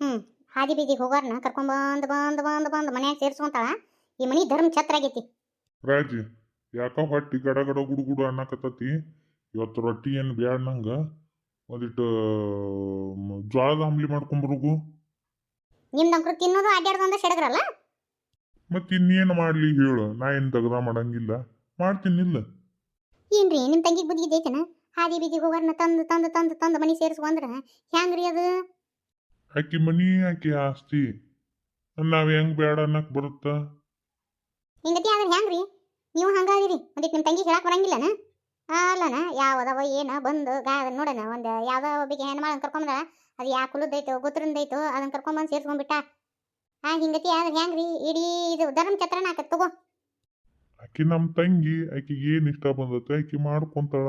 ಹ್ಞೂ ಹಾದಿ ಬೀದಿ ಹೋಗಾರ್ನ ಕರ್ಕೊಂಡ್ ಕರ್ಕೊಂಬಂದು ಬಂದು ಬಂದು ಬಂದು ಮನ್ಯಾಗ ಸೇರಿಸ್ಕೊಂತಾಳ. ಈ ಮನಿ ಧರ್ಮ ಛತ್ರ ಆಗೈತಿ. ರಾಜಿ ಯಾಕ ಹೊಟ್ಟಿ ಗಡ ಗಡ ಗುಡು ಗುಡು ಅನ್ನಕತ್ತತಿ? ಇವತ್ತು ರೊಟ್ಟಿ ಏನು ಬ್ಯಾಡ ನಂಗ? ಒಂದಿಟ್ಟು ಮ್, ಜ್ವಾಳದ ಅಂಬ್ಲಿ ಮಾಡ್ಕೊಂಬರುಗು ನಿಮ್ದು ಅಂಕರು ತಿನ್ನೋದು ಅಡ್ಡಾಡ್ದಂದ ಸೆಡಗ್ರಲ್ಲ ಮತ್ತೆ ಇನ್ನೇನ್ ಮಾಡ್ಲಿ ಹೇಳು ನಾ ಏನು ತಗದ ಮಾಡಂಗಿಲ್ಲ. ಮಾಡ್ತೀನಿಲ್ಲ ಏನ್ರಿ ನಿಮ್ಮ ತಂಗಿಗೆ ಬುದ್ಧಿ ಐತನ ಹಾದಿ ಬೀದಿಗೆ ಹೋಗಾರ್ನ ತಂದು ತಂದು ತಂದು ತಂದು ಮನಿ ಸೇರಿಸ್ಕೊಂಡ್ರ ಹ್ಯಾಂಗ್ರಿ ಅದು? ಆಕಿ ಮನಿ ಆಕಿ ಆಸ್ತಿ? ನಾವ್ ಹೆಂಗ್ ಬೇಡ ಅನ್ನಕ್ ಬರುತ್ತ? ಹಿಂಗತಿ ಆದ್ರೆ ಹೆಂಗ್ರಿ? ನೀವು ಹಂಗಾದಿರಿ ಒಂದಿಟ್ಟು ನಿಮ್ಮ ತಂಗಿ ಹೇಳಕ್ ಬರಂಗಿಲ್ಲನ? ಅಲ್ಲನ ಯಾವದವ ಏನ ಬಂದು ಗಾ ನೋಡಣ ಒಂದು ಯಾವ್ದೋ ಒಬ್ಬಿಗೆ ಹೆಣ್ಣು ಮಾಡಂಗೆ ಕರ್ಕೊಂಬಂದ ಅದು ಯಾ ಕುಲದೈತೋ ಗೊತ್ತರಿಂದೈತೋ ಅದನ್ನ ಕರ್ಕೊಂಬಂದು ಸೇರ್ಸ್ಕೊಂಡ್ಬಿಟ್ಟ ಆ ಹಿಂಗತಿ ಆದ್ರೆ ಹೆಂಗ್ರಿ? ಇಡೀ ಇದು ಧರ್ಮ ಛತ್ರನ ಆಕತ್ ತಗೋ. ಆಕಿ ನಮ್ಮ ತಂಗಿ ಆಕಿಗೆ ಏನು ಇಷ್ಟ ಬಂದತ್ತೆ ಆಕಿ ಮಾಡ್ಕೊಂತಾಳ.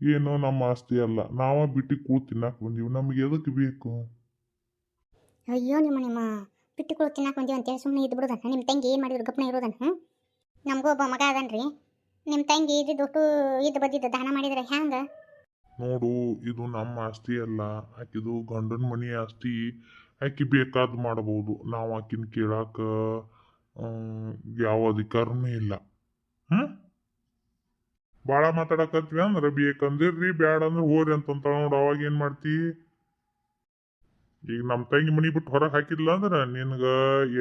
ಏನೋ ನಮ್ಮ ಆಸ್ತಿ ಅಲ್ಲ. ನಾವ ಬಿಟ್ಟಿ ಕೂಳ್ ತಿನ್ನಾಕ್ ಬಂದೀವಿ. ನಮ್ಗೆ ಎದಕ್ಕೆ ಬೇಕು? ಅಯ್ಯೋ ನಿಮ್ಮ ನಿಮ್ಮ ಬಿಟ್ಟುಕೊಳು ತಿನ್ನಕ್ಕೆ ಬಂದೀವಿ ಅಂತೇಳಿ ಸುಮ್ಮನೆ ಇದ್ದು ಬಿಡೋದನ್ನ ನಿಮ್ಮ ತಂಗಿ ಏನು ಮಾಡಿದ್ರು, ಗಪ್ನ ಇರೋದನ್ನ ನಮಗೂ ಒಬ್ಬ ಮಗ ಅದನ್ರಿ. ನಿಮ್ಮ ತಂಗಿ ಇದ್ದಿದ್ದು ಇದ್ದು ಬದ್ದಿದ್ದು ದಾನ ಮಾಡಿದ್ರೆ ಹ್ಯಾಂಗ? ನೋಡು, ಇದು ನಮ್ಮ ಆಸ್ತಿ ಅಲ್ಲ. ಆಕಿದು ಗಂಡನ ಮನಿ ಆಸ್ತಿ. ಆಕಿ ಬೇಕಾದ್ ಮಾಡಬಹುದು ನಾವು ಆಕಿನ ಕೇಳಾಕ ಯಾವ ಅಧಿಕಾರನೂ ಇಲ್ಲ. ಹ್ಮ್? ಭಾಳ ಮಾತಾಡಕತ್ವಿ ಅಂದ್ರೆ ಬೇಕಂದಿರ್ರಿ ಬ್ಯಾಡ ಅಂದ್ರೆ ಹೋರಿ ಅಂತಂತ ನೋಡು. ಅವಾಗ ಏನ್ ಮಾಡ್ತಿ? ಈಗ ನಮ್ಮ ತಂಗಿ ಮನಿ ಬಿಟ್ಟು ಹೊರಗೆ ಹಾಕಿದ್ಲ ಅಂದ್ರೆ ನಿನಗೆ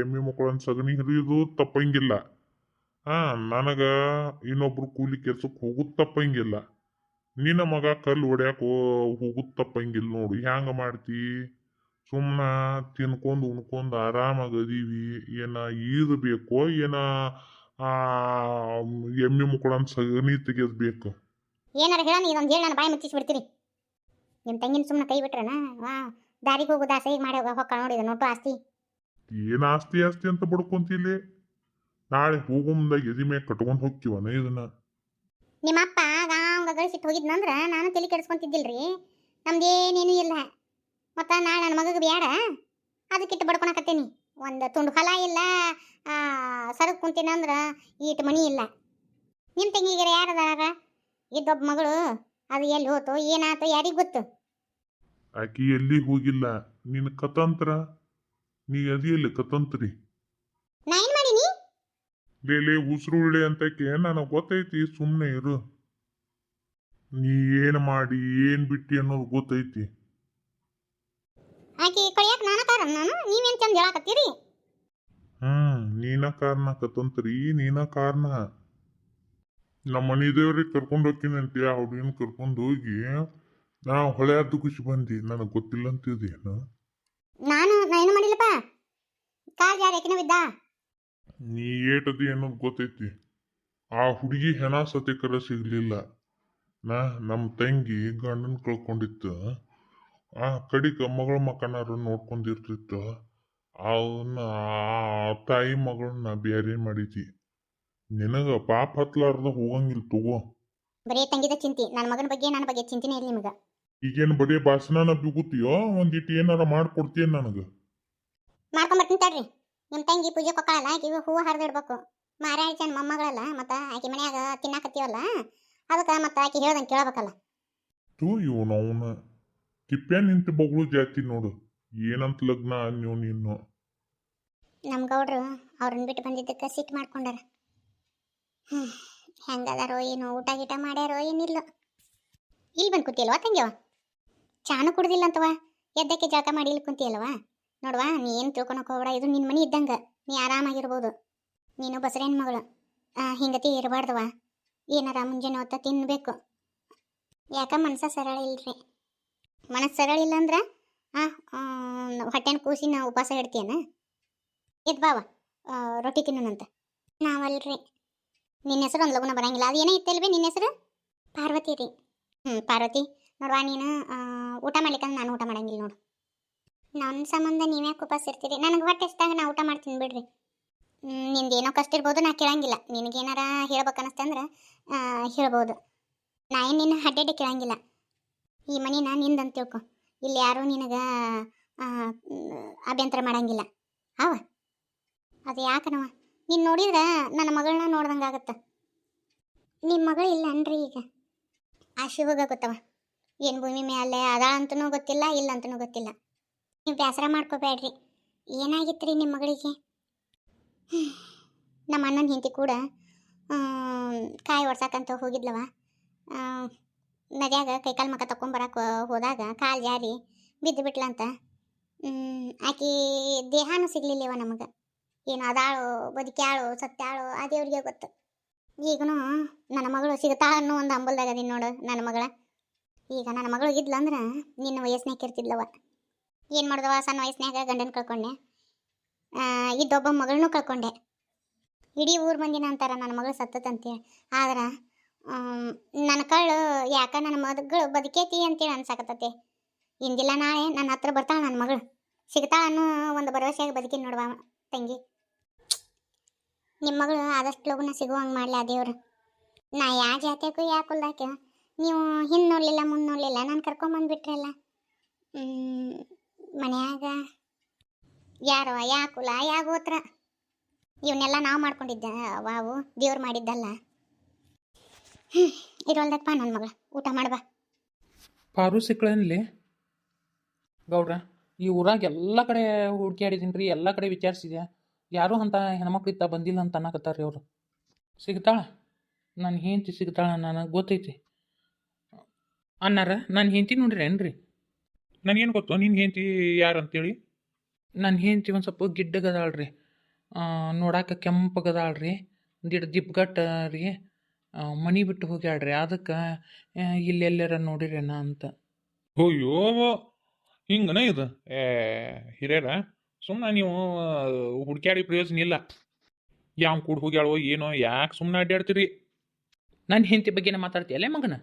ಎಮ್ಮಿ ಮಕ್ಕಳನ್ನ ಸಗಣಿ ಹಿಡಿಯೋದು ತಪ್ಪಂಗಿಲ್ಲ. ಹಾಂ, ನನಗೆ ಇನ್ನೊಬ್ರು ಕೂಲಿ ಕೆಲ್ಸಕ್ಕೆ ಹೋಗುದು ತಪ್ಪಂಗಿಲ್ಲ. ನಿನ್ನ ಮಗ ಕಲ್ಲು ಹೊಡ್ಯಾಕ ಹೋಗುದು ತಪ್ಪಂಗಿಲ್ಲ ನೋಡು, ಹ್ಯಾಂಗ ಮಾಡ್ತಿ? ಸುಮ್ಮನೆ ತಿನ್ಕೊಂಡು ಉಣ್ಕೊಂಡು ಆರಾಮಾಗಿ ಅದೀವಿ, ಏನ ಈದ್ ಬೇಕೋ, ಏನ ಎಮ್ಮೆ ಮುಕ್ಕಳನ್ ಸಗಣಿ ಬೇಕು ಏನಾರ ಹೇಳ ಇದೊಂದು ಹೇಳಿ, ನಾನು ಬಾಯಿ ಮುಚ್ಚಿಸ್ಬಿಡ್ತೀರಿ ನಿಮ್ಮ ತಂಗಿನ ಸುಮ್ಮನೆ ಕೈ ಬಿಟ್ರನ? ದಾರಿಗೆ ಹೋಗು ಈಗ ಮಾಡಿ ಹೊಕ್ಕ ನೋಡಿದ ನೋಟು ಆಸ್ತಿ. ಏನ್ ಆಸ್ತಿ ಆಸ್ತಿ ಅಂತ ಬಡ್ಕೊಂತಿಲ್ಲಿ ನಾಳೆ ಹೋಗೋ ಮುಂದೆ ಎದಿ ಮೇಲೆ ಕಟ್ಕೊಂಡು ಹೋಗ್ತೀವನ ಇದನ್ನ? ನಿಮ್ಮ ಅಪ್ಪ ಗಾಂಗ ಗಳಿಸಿಟ್ಟು ಹೋಗಿದ್ನಂದ್ರ ನಾನು ತಲೆ ಕೆಡಿಸ್ಕೊಂತಿದ್ದಿಲ್ರಿ. ನಮ್ದೇನೇನು ಇಲ್ಲ. ಮತ್ತು ನಾಳೆ ನನ್ನ ಮಗಗೆ ಬ್ಯಾಡ. ಅದಕ್ಕಿಟ್ಟು ಬಡ್ಕೊಳಕತ್ತೀನಿ ಒಂದು ತುಂಡು ಹೊಲ ಇಲ್ಲ ಸರಕ್ ಕುಂತೀನಂದ್ರ ಈಟ್ ಮನಿ ಇಲ್ಲ. ನಿಮ್ಮ ತಂಗಿಗೆ ಯಾರದಾರ ಇದ್ದೊಬ್ಬ ಮಗಳು ಅದು ಎಲ್ಲಿ ಹೋತು ಏನಾತು ಯಾರಿಗೆ ಗೊತ್ತು? ಆಕಿ ಎಲ್ಲಿ ಹೋಗಿಲ್ಲ? ನಿನ್ ಕತಂತ್ರ? ನೀ ಅದಿಯಲ್ಲಿ ಕತಂತ್ರಿ. ನಾ ಏನು ಮಾಡೀನಿ? ಲೇಲೆ ಉಸಿರುಳ್ಳೆ ಅಂತಕ್ಕೆ ನನಗೆ ಗೊತ್ತೈತಿ ಸುಮ್ಮನೆ ಇರು. ನೀ ಏನ್ ಮಾಡಿ ಏನ್ ಬಿಟ್ಟಿ ಅನ್ನೋದು ಗೊತ್ತೈತಿ. ಆಕಿ ಕಳಿಯಾಕ ನಾನು ಕಾರಣ? ನಾನು? ನೀವೇನು ಚಂದ ಹೇಳಕತ್ತೀರಿ? ಹ್ಮ್ ನೀನ ಕಾರಣ ಕತಂತ್ರಿ ನೀನ ಕಾರಣ. ನಮ್ಮ ಮನೆ ದೇವ್ರಿಗೆ ಕರ್ಕೊಂಡು ಹೋಗ್ತೀನಂತೆ ಆ ಹುಡುಗಿನ ಕರ್ಕೊಂಡು ಹೋಗಿ ನಾ ಹೊಳೆ ಅದು ಖುಷಿ ಬಂದಿ ನನಗೆ ಗೊತ್ತಿಲ್ಲ ಅಂತಿದೇನು ನಾನು ನಾನು ಮಾಡಿಲ್ಲಪ್ಪ? ಕಾಲ್ ಯಾರು ಯಾಕಿನ ಬಿದ್ದ? ನೀ ಏಟದಿ ಅನ್ನೋದು ಗೊತ್ತೈತಿ. ಆ ಹುಡುಗಿ ಹೆಣ ಸತಿಕರ ಸಿಗ್ಲಿಲ್ಲ. ನಾ ನಮ್ಮ ತಂಗಿ ಗಂಡನ ಕಳ್ಕೊಂಡಿತ್ತು ಆ ಕಡಿಕ ಮಗಳ ಮಕ್ಕನಾರು ನೋಡ್ಕೊಂಡಿರ್ತಿತ್ತು ಅವನ್ನ ಆ ತಾಯಿ ಮಗಳನ್ನ ಬೇರೆ ಮಾಡಿತಿ ನಿನಗ ಪಾಪ ಹತ್ಲಾರ್ದ ಹೋಗಂಗಿಲ್ಲ ತಗೋ. ಬರೀ ತಂಗಿದ ಚಿಂತಿ. ನನ್ನ ಮಗನ ಬಗ್ಗೆ ನನ್ನ ಬಗ್ಗೆ ಚಿಂತಿನೇ ಇಲ್ಲ ನಿಮಗೆ. ಈಗೇನು ಬರೀ ಭಾಷಣನ ಬಿಗುತ್ತೀಯೋ? ಒಂದಿಟ್ಟು ಏನಾರ ಮಾಡ್ಕೊಡ್ತೀಯ ನನಗೆ? ಮಾಡ್ಕೊಂಬರ್ತೀನಿ ತಡ್ರಿ. ನಿಮ್ಮ ತಂಗಿ ಪೂಜೆ ಕೊಕ್ಕಳಲ್ಲ ಆಕಿಗೆ ಹೂವು ಹರಿದಿಡ್ಬೇಕು. ಚಂದ ಮೊಮ್ಮಗಳಲ್ಲ ಮತ್ತು ಆಕಿ ಮನ್ಯಾಗ ತಿನ್ನಾಕತ್ತೀವಲ್ಲ ಅದಕ್ಕೆ ಮತ್ತು ಆಕಿ ಹೇಳ್ದಂಗೆ ಕೇಳಬೇಕಲ್ಲ. ತೂ ಇವನು ಅವನು ತಿಪ್ಪೆ ನಿಂತು ಬಗಳು ಜಾತಿ ನೋಡು. ಏನಂತ ಲಗ್ನ ನೀವು ನೀನು. ನಮ್ಮ ಗೌಡ್ರು ಅವ್ರನ್ನ ಬಿಟ್ಟು ಬಂದಿದ್ದಕ್ಕೆ ಸಿಟ್ಟು ಮಾಡ್ಕೊಂಡಾರ. ಹೆಂಗದಾರೋ ಏನೋ ಊಟ ಗೀಟ ಮಾಡ್ಯಾರೋ ಏನಿಲ್ಲ. ಇಲ್ಲಿ ಬಂದು ಕೂತಿಲ್ವಾ ತಂಗ್ಯವ? ಚಾನು ಕುಡ್ದಿಲ್ಲ ಅಂತವ ಎದ್ದಕ್ಕೆ ಜಳಕ ಮಾಡಿ ಇಲ್ಲಿ ಕುಂತಿಯಲ್ವಾ? ನೋಡ್ವಾ, ನೀ ಏನು ತಿಳ್ಕೊಳಕ್ ಹೋಗ್ಬೇಡ. ಇದು ನಿನ್ನ ಮನೆ ಇದ್ದಂಗೆ. ನೀ ಆರಾಮಾಗಿರ್ಬೋದು. ನೀನು ಬಸರೇನ್ ಮಗಳು. ಹಿಂಗತಿ ಇರಬಾರ್ದವ ಏನಾರ ಮುಂಜಾನೆ ಹೊತ್ತ ತಿನ್ನಬೇಕು ಯಾಕ ಮನಸ ಸರಳ ಇಲ್ರಿ? ಮನಸ್ಸು ಸರಳ ಇಲ್ಲ ಅಂದ್ರೆ ಆ ಹೊಟ್ಟೆನ ಕೂಸಿನ ಉಪವಾಸ ಇಡ್ತೀಯನ? ಎದ್ ಬಾವ ರೊಟ್ಟಿ ತಿನ್ನೋಣಂತ. ನಾವಲ್ರಿ. ನಿನ್ನ ಹೆಸರು ಒಂದು ಲಗುನ ಬರಂಗಿಲ್ಲ. ಅದು ಏನೇ ಇತ್ತಲ್ವೇ ನಿನ್ನ ಹೆಸರು? ಪಾರ್ವತಿ ರೀ. ಹ್ಞೂ ಪಾರ್ವತಿ. ನೋಡ್ವಾ ನೀನು ಊಟ ಮಾಡ್ಲಿಕ್ಕಂದ್ರೆ ನಾನು ಊಟ ಮಾಡಂಗಿಲ್ಲ ನೋಡು. ನನ್ನ ಸಂಬಂಧ ನೀವ್ಯಾಕೆ ಉಪವಾಸ ಇರ್ತೀರಿ ನನಗೆ ಹೊಟ್ಟೆ ಎಷ್ಟಾಗ ನಾ ಊಟ ಮಾಡ್ತೀನಿ ಬಿಡ್ರಿ. ಏನೋ ಕಷ್ಟ ಇರ್ಬೋದು ನಾ ಕೇಳಂಗಿಲ್ಲ. ನಿನಗೇನಾರ ಹೇಳ್ಬೇಕು ಅನ್ನಿಸ್ತಂದ್ರೆ ಹೇಳ್ಬೋದು. ನಾ ಏನು ನಿನ್ನ ಅಡ್ಡಾಡಿ ಕೇಳಂಗಿಲ್ಲ. ಈ ಮನಿನ ನಿಂದಂತ ತಿಳ್ಕೊ. ಇಲ್ಲಿ ಯಾರೂ ನಿನಗೆ ಅಭ್ಯಂತರ ಮಾಡಂಗಿಲ್ಲ. ಅವ ಅದು ಯಾಕನವ ನೀನು ನೋಡಿದ್ರೆ ನನ್ನ ಮಗಳನ್ನ ನೋಡ್ದಂಗೆ ಆಗತ್ತೆ ನಿಮ್ಮ ಮಗಳು ಇಲ್ಲ ಅನ್ರಿ ಈಗ. ಆ ಶಿವಗ ಗೊತ್ತವ ಏನು ಭೂಮಿ ಮೇಲೆ ಅದ ಅಂತನೂ ಗೊತ್ತಿಲ್ಲ, ಇಲ್ಲ ಅಂತನೂ ಗೊತ್ತಿಲ್ಲ. ನೀವು ಬೇಸರ ಮಾಡ್ಕೋಬೇಡ್ರಿ. ಏನಾಗಿತ್ತು ನಿಮ್ಮ ಮಗಳಿಗೆ? ನಮ್ಮ ಅಣ್ಣನ ಹೆಂಡತಿ ಕೂಡ ಕಾಯಿ ಒಡ್ಸಕ್ಕಂತ ಹೋಗಿದ್ಲವ. ನದ್ಯಾಗ ಕೈಕಾಲು ಮಕ ತಕೊಂಬರಕ್ಕೆ ಹೋದಾಗ ಕಾಲು ಜಾರಿ ಬಿದ್ದು ಬಿಟ್ಲಂತ. ಆಕಿ ದೇಹಾನು ಸಿಗ್ಲಿಲ್ಲವ ನಮಗೆ. ಏನು ಅದಾಳು, ಬದುಕ್ಯಾಳು ಸತ್ಯಾಳು ಆ ದೇವ್ರಿಗೆ ಗೊತ್ತು. ಈಗನು ನನ್ನ ಮಗಳು ಸಿಗ್ತಾಳ ಅನ್ನೋ ಒಂದು ಅಂಬಲ್ದಾಗ ಅದೀನಿ ನೋಡು ನನ್ನ ಮಗಳ. ಈಗ ನನ್ನ ಮಗಳು ಇದ್ಲಂದ್ರೆ ನಿನ್ನ ವಯಸ್ಸಿನಾಗ ಇರ್ತಿದ್ಲವ ಏನು ಮಾಡ್ದವ ಸಣ್ಣ ವಯಸ್ಸಿನಾಗ ಗಂಡನ ಕಳ್ಕೊಂಡೆ. ಇದ್ದೊಬ್ಬ ಮಗಳನ್ನೂ ಕಳ್ಕೊಂಡೆ. ಇಡೀ ಊರು ಮಂದಿನ ಅಂತಾರ ನನ್ನ ಮಗಳು ಸತ್ತತಂತೇಳಿ ಆದ್ರೆ ನನ್ನ ಕಳ್ಳು ಯಾಕ ನನ್ನ ಮಗಳು ಬದುಕೈತಿ ಅಂತೇಳಿ ಅನ್ಸಾಕತ್ತತಿ. ಇಂದಿಲ್ಲ ನಾಳೆ ನನ್ನ ಹತ್ರ ಬರ್ತಾಳೆ ನನ್ನ ಮಗಳು. ಸಿಗ್ತಾಳ ಅನ್ನೋ ಒಂದು ಭರವಸೆಯಾಗಿ ಬದುಕಿನ ನೋಡುವ ತಂಗಿ. ನಿಮ್ಮ ಮಗಳು ಆದಷ್ಟು ಲಗುನ ಸಿಗುವಂಗೆ ಮಾಡಲಿ ಆ ದೇವ್ರು. ನಾ ಯಾವ ಜಾತಿಯಾಗೂ ಯಾಕೆ ಕುಲ್ದಾಕ ನೀವು ಹಿಂದೆ ನೋಡಲಿಲ್ಲ, ಮುಂದೆ ನೋಡಲಿಲ್ಲ, ನಾನು ಕರ್ಕೊಂಬಂದ್ಬಿಟ್ರಲ್ಲ ಮನ್ಯಾಗ ಯಾರವ, ಯಾ ಕುಲ, ಯಾ ಗೋತ್ರ? ಇವನ್ನೆಲ್ಲ ನಾವು ಮಾಡ್ಕೊಂಡಿದ್ದ, ವಾವು, ದೇವ್ರು ಮಾಡಿದ್ದಲ್ಲ? ಹ್ಞೂ ಇರೋಲ್ದಪ್ಪ ನನ್ನ ಮಗಳ, ಊಟ ಮಾಡ್ಬಾ. ಪಾರು ಸಿಕ್ಕಳನ್ಲಿ ಗೌಡ್ರ, ಈ ಊರಾಗ ಎಲ್ಲ ಕಡೆ ಹುಡುಕಿ ರೀ, ಎಲ್ಲ ಕಡೆ ವಿಚಾರಿಸಿದೆ ಯಾರು ಅಂತ ಹೆಣ್ಮಕ್ಳು ಇತ್ತ ಬಂದಿಲ್ಲ ಅಂತ ಅನ್ನಕತ್ತಾರ ರೀ ಅವರು. ಸಿಗ್ತಾಳ? ನನ್ನ ಹೆಂಡತಿ ಸಿಗ್ತಾಳ, ನನಗೆ ಗೊತ್ತೈತಿ. ಅನ್ನಾರ ನನ್ನ ಹೆಂಡತಿ ನೋಡ್ರಿ ಏನ್ರಿ? ನನಗೇನು ಗೊತ್ತು ನಿನ್ನ ಹೆಂಡತಿ ಯಾರು ಅಂತೇಳಿ ನನ್ನ ಹೆಂಡತಿ ಒಂದು ಸ್ವಲ್ಪ ಗಿಡ್ಡಗದಾಳ್ರಿ. ನೋಡಾಕ ಕೆಂಪಗದಾಳ್ರಿ ಗಿಡ ದಿಬ್ಗಟ್ಟ ರೀ ಮನಿ ಬಿಟ್ಟು ಹೋಗ್ಯಾಳ್ರಿ ಅದಕ್ಕೆ ಇಲ್ಲೆಲ್ಲರ ನೋಡಿರೇನ ಅಂತ. ಅಯ್ಯೋ ಹಿಂಗನ ಇದು? ಏ ಹಿರಿಯರ ಸುಮ್ಮನೆ ನೀವು ಹುಡ್ಕ್ಯಾಡಿ ಪ್ರಯೋಜನ ಇಲ್ಲ. ಯಾವ ಕೂಡ ಹೋಗ್ಯಾಳೋ ಏನೋ ಯಾಕೆ ಸುಮ್ಮನೆ ಅಡ್ಡಾಡ್ತೀರಿ ನನ್ನ ಹೆಂಡತಿ ಬಗ್ಗೆನ ಮಾತಾಡ್ತೀಯಲ್ಲೇ ಮಗನ?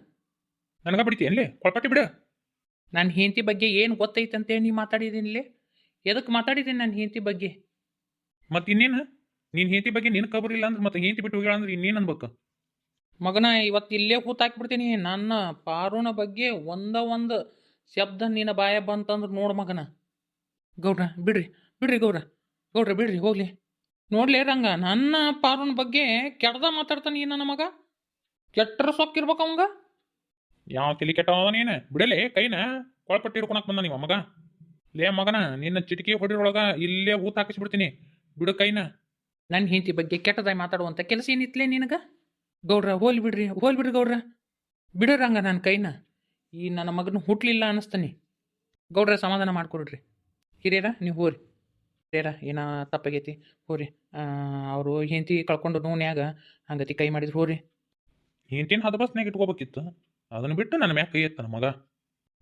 ನನಗ ಬಿಡ್ತಿ ಎಲ್ಲಿ ಬಿಡು ಬಿಡ. ನನ್ನ ಹೆಂಡತಿ ಬಗ್ಗೆ ಏನು ಗೊತ್ತೈತೆ ಅಂತೇಳಿ ನೀ ಮಾತಾಡಿದೀನಿಲ್ಲೇ ಎದಕ್ಕೆ ಮಾತಾಡಿದ್ದೀನಿ ನನ್ನ ಹೆಂಡತಿ ಬಗ್ಗೆ? ಮತ್ತೆ ಇನ್ನೇನು? ನಿನ್ನ ಹೆಂಡತಿ ಬಗ್ಗೆ ನಿನ್ನ ಖಬರ್ ಇಲ್ಲ ಅಂದ್ರೆ ಮತ್ತೆ ಹೆಂಡತಿ ಬಿಟ್ಟು ಹೋಗ್ಯಾಳ ಅಂದ್ರೆ ಇನ್ನೇನು ಅನ್ಬೇಕು? ಮಗನ ಇವತ್ತು ಇಲ್ಲೇ ಕೂತಾಕ್ಬಿಡ್ತೀನಿ ನನ್ನ ಪಾರುನ ಬಗ್ಗೆ ಒಂದ ಒಂದು ಶಬ್ದ ನಿನ್ನ ಬಾಯ ಬಂತಂದ್ರೆ ನೋಡು ಮಗನ. ಗೌಡ್ರ ಬಿಡ್ರಿ ಬಿಡ್ರಿ ಗೌಡ್ರ. ಗೌಡ್ರ ಬಿಡ್ರಿ ಹೋಗ್ಲಿ. ನೋಡ್ಲೇ ರಂಗ ನನ್ನ ಪಾರುನ ಬಗ್ಗೆ ಕೆಡ್ದ ಮಾತಾಡ್ತಾನೆ ಈ ನನ್ನ ಮಗ? ಕೆಟ್ಟರ ಸೊಕ್ಕಿರ್ಬೇಕು ಅವಂಗ? ಯಾವ ತಲೆ ಕೆಟ್ಟವ ನೀನು? ಬಿಡಲೇ ಕೈನ ಕೊಳಪಟ್ಟಿ ಹಿಡ್ಕೊಳಕ್ ಬಂದ ನಿಮ್ಮ ಮಗ? ಲೇ ಮಗನ ನಿನ್ನ ಚಿಟಿಕೆ ಹೊಡಿರೊಳಗ ಇಲ್ಲೇ ಹೂತ್ ಹಾಕಿಸ್ಬಿಡ್ತೀನಿ. ಬಿಡು ಕೈನ. ನನ್ನ ಹೆಂಡತಿ ಬಗ್ಗೆ ಕೆಟ್ಟದಾಗಿ ಮಾತಾಡುವಂಥ ಕೆಲಸ ಏನಿತ್ಲೇ ನಿನಗ? ಗೌಡ್ರ ಹೋಲ್ ಬಿಡ್ರಿ ಹೋಲ್ ಬಿಡ್ರಿ ಗೌಡ್ರ. ಬಿಡರಂಗ ನನ್ನ ಕೈನ. ಈ ನನ್ನ ಮಗನ ಹುಟ್ಲಿಲ್ಲ ಅನ್ನಿಸ್ತಾನೆ ಗೌಡ್ರ ಸಮಾಧಾನ ಮಾಡ್ಕೊಡ್ರಿ. ಹಿರಿಯರ ನೀವು ಹೋರಿ. ಹಿರಿಯರ ಏನ ತಪ್ಪಾಗೈತಿ? ಹೋರಿ. ಅವರು ಹೆಂಡತಿ ಕಳ್ಕೊಂಡು ನೋನ್ಯಾಗ ಹಂಗತಿ ಕೈ ಮಾಡಿದ್ರು ಹೋರಿ. ಹೆಂಡತಿನ ಹದಬಸ್ನಾಗ ಇಟ್ಕೋಬೇಕಿತ್ತು. ಅದನ್ನ ಬಿಟ್ಟು ನನ್ನ ಮ್ಯಾಕ್ ಕೈ ಎತ್ತ ಮಗ.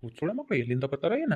ಹುಚ್ಚುಳ ಮಕ್ಕಳು ಎಲ್ಲಿಂದ ಬರ್ತಾರ ಏನ.